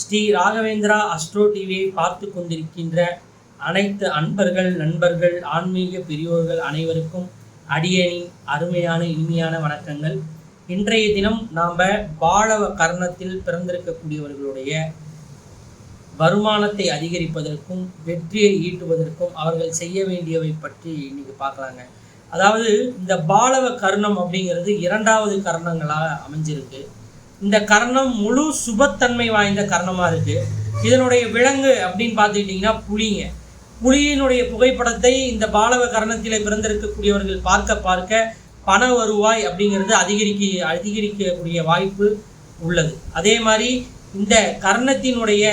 Sri Raghavendra astro டிவியை பார்த்து கொண்டிருக்கின்ற அனைத்து அன்பர்கள் நண்பர்கள் ஆன்மீக பெரியோர்கள் அனைவருக்கும் அடியணி அருமையான இனிமையான வணக்கங்கள். இன்றைய தினம் நாம் பாலவ கர்ணத்தில் பிறந்திருக்கக்கூடியவர்களுடைய வருமானத்தை அதிகரிப்பதற்கும் வெற்றியை ஈட்டுவதற்கும் அவர்கள் செய்ய வேண்டியவை பற்றி இன்னைக்கு பார்க்கலாங்க. அதாவது இந்த பாலவ கர்ணம் அப்படிங்கிறது இரண்டாவது கர்ணங்களாக அமைஞ்சிருக்கு. இந்த கரணம் முழு சுபத்தன்மை வாய்ந்த கரணமாக இருக்கு. இதனுடைய விலங்கு அப்படின்னு பார்த்துக்கிட்டிங்கன்னா புலிங்க. புலியினுடைய புகைப்படத்தை இந்த பாலவ கரணத்தில் பிறந்திருக்கக்கூடியவர்கள் பார்க்க பார்க்க பண வருவாய் அப்படிங்கிறது அதிகரிக்க அதிகரிக்கக்கூடிய வாய்ப்பு உள்ளது. அதே மாதிரி இந்த கர்ணத்தினுடைய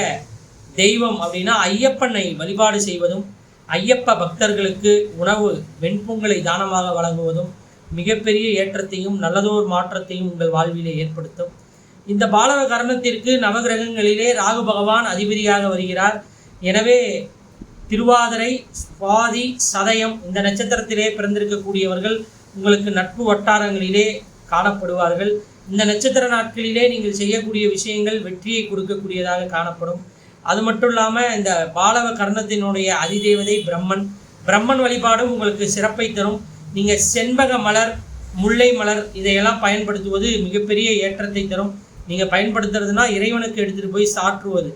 தெய்வம் அப்படின்னா ஐயப்பனை வழிபாடு செய்வதும் ஐயப்ப பக்தர்களுக்கு உணவு வெண்பொங்கலை தானமாக வழங்குவதும் மிகப்பெரிய ஏற்றத்தையும் நல்லதோர் மாற்றத்தையும் உங்கள் வாழ்விலே ஏற்படுத்தும். இந்த பாலவ கரணத்திற்கு நவகிரகங்களிலே ராகு பகவான் அதிபதியாக வருகிறார். எனவே திருவாதிரை சுவாதி சதயம் இந்த நட்சத்திரத்திலே பிறந்திருக்கக்கூடியவர்கள் உங்களுக்கு நட்பு வட்டாரங்களிலே காணப்படுவார்கள். இந்த நட்சத்திர நாட்களிலே நீங்கள் செய்யக்கூடிய விஷயங்கள் வெற்றியை கொடுக்கக்கூடியதாக காணப்படும். அது மட்டும் இல்லாமல் இந்த பாலவ கர்ணத்தினுடைய அதிதேவதை பிரம்மன். பிரம்மன் வழிபாடும் உங்களுக்கு சிறப்பை தரும். நீங்கள் செண்பக மலர் முல்லை மலர் இதையெல்லாம் பயன்படுத்துவது மிகப்பெரிய ஏற்றத்தை தரும். நீங்கள் பயன்படுத்துறதுனா இறைவனுக்கு எடுத்துகிட்டு போய் சாற்றுவது.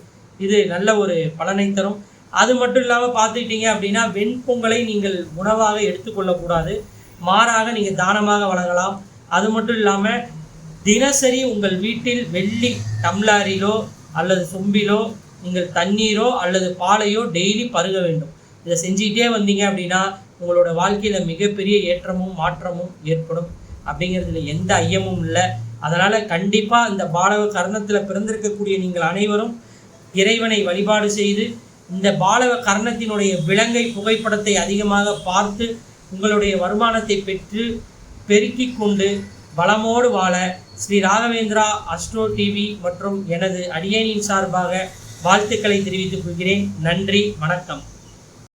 இது நல்ல ஒரு பலனை தரும். அது மட்டும் இல்லாமல் பார்த்துக்கிட்டீங்க அப்படின்னா வெண்பொங்கலை நீங்கள் உணவாக எடுத்துக்கொள்ளக்கூடாது. மாறாக நீங்கள் தானமாக வழங்கலாம். அது மட்டும் இல்லாமல் தினசரி உங்கள் வீட்டில் வெள்ளி டம்ளாரிலோ அல்லது சொம்பிலோ நீங்கள் தண்ணீரோ அல்லது பாலையோ டெய்லி பருக வேண்டும். இதை செஞ்சுக்கிட்டே வந்தீங்க அப்படின்னா உங்களோட வாழ்க்கையில் மிகப்பெரிய ஏற்றமும் மாற்றமும் ஏற்படும். அப்படிங்கிறதுல எந்த ஐயமும் இல்லை. அதனால் கண்டிப்பாக இந்த பாலவ கர்ணத்தில் பிறந்திருக்கக்கூடிய நீங்கள் அனைவரும் இறைவனை வழிபாடு செய்து இந்த பாலவ கர்ணத்தினுடைய விலங்கை புகைப்படத்தை அதிகமாக பார்த்து உங்களுடைய வருமானத்தை பெற்று பெருக்கிக் கொண்டு வளமோடு வாழ ஸ்ரீ ராகவேந்திரா அஸ்ட்ரோ டிவி மற்றும் எனது அடியனின் சார்பாக வாழ்த்துக்களை தெரிவித்துக் கொள்கிறேன். நன்றி வணக்கம்.